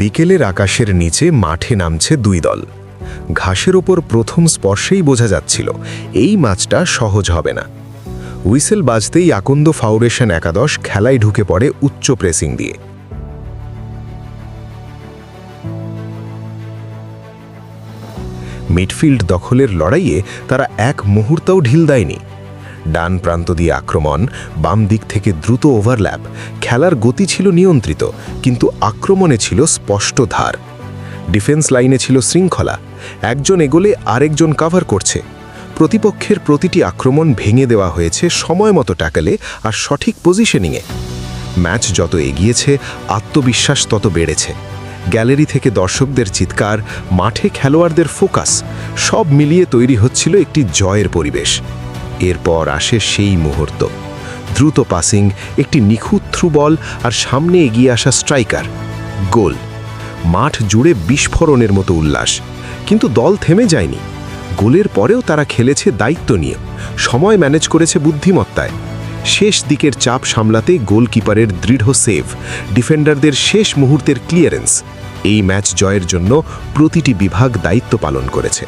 বিকেলের আকাশের নিচে মাঠে নামছে দুই দল। ঘাসের ওপর প্রথম স্পর্শেই বোঝা যাচ্ছিল, এই ম্যাচটা সহজ হবে না। হুইসেল বাজতেই আকন্দ ফাউন্ডেশন একাদশ খেলায় ঢুকে পড়ে উচ্চ প্রেসিং দিয়ে। মিডফিল্ড দখলের লড়াইয়ে তারা এক মুহূর্তও ঢিল দেয়নি। ডান প্রান্ত দিয়ে আক্রমণ, বাম দিক থেকে দ্রুত ওভারল্যাপ। খেলার গতি ছিল নিয়ন্ত্রিত, কিন্তু আক্রমণে ছিল স্পষ্ট ধার। ডিফেন্স লাইনে ছিল শৃঙ্খলা। একজন এগোলে আরেকজন কাভার করছে। প্রতিপক্ষের প্রতিটি আক্রমণ ভেঙে দেওয়া হয়েছে সময় মতো ট্যাকেলে আর সঠিক পজিশনিংয়ে ম্যাচ যত এগিয়েছে, আত্মবিশ্বাস তত বেড়েছে। গ্যালারি থেকে দর্শকদের চিৎকার, মাঠে খেলোয়াড়দের ফোকাস, সব মিলিয়ে তৈরি হচ্ছিল একটি জয়ের পরিবেশ। এরপর আসে সেই মুহূর্ত। দ্রুত পাসিং, একটি নিখুঁত থ্রু বল আর সামনে এগিয়ে আসা স্ট্রাইকার। গোল। মাঠ জুড়ে বিস্ফোরণের মতো উল্লাস। কিন্তু দল থেমে যায়নি। গোলের পরেও তারা খেলেছে দায়িত্ব নিয়ে। সময় ম্যানেজ করেছে বুদ্ধিমত্তায়। শেষ দিকের চাপ সামলাতে গোলকিপারের দৃঢ় সেভ, ডিফেন্ডারদের শেষ মুহূর্তের ক্লিয়ারেন্স। এই ম্যাচ জয়ের জন্য প্রতিটি বিভাগ দায়িত্ব পালন করেছে।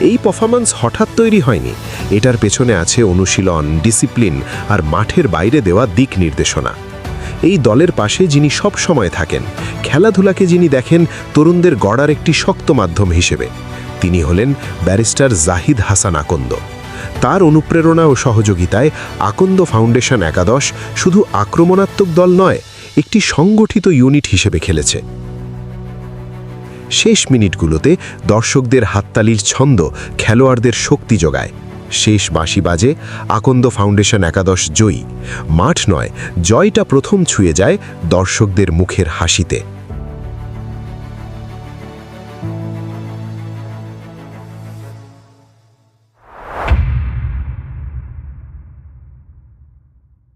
এই পারফরম্যান্স হঠাৎ তৈরি হয়নি। এটার পেছনে আছে অনুশীলন ডিসিপ্লিন আর মাঠের বাইরে দেওয়া দিক নির্দেশনা। এই দলের পাশে যিনি সব সময় থাকেন, খেলাধুলাকে যিনি দেখেন, তরুণদের গড়ার একটি শক্ত মাধ্যম হিসেবে। তিনি হলেন ব্যারিস্টার জাহিদ হাসান আকন্দ। তার অনুপ্রেরণা ও সহযোগিতায় আকন্দ ফাউন্ডেশন একাদশ শুধু আক্রমণাত্মক দল নয়, একটি সংগঠিত ইউনিট হিসেবে খেলেছে। শেষ মিনিটগুলোতে দর্শকদের হাততালির ছন্দ খেলোয়াড়দের শক্তি যোগায় শেষ বাঁশি বাজে আকন্দ ফাউন্ডেশন একাদশ জয়ী। মাঠ নয়, জয়টা প্রথম ছুঁয়ে যায় দর্শকদের মুখের হাসিতে।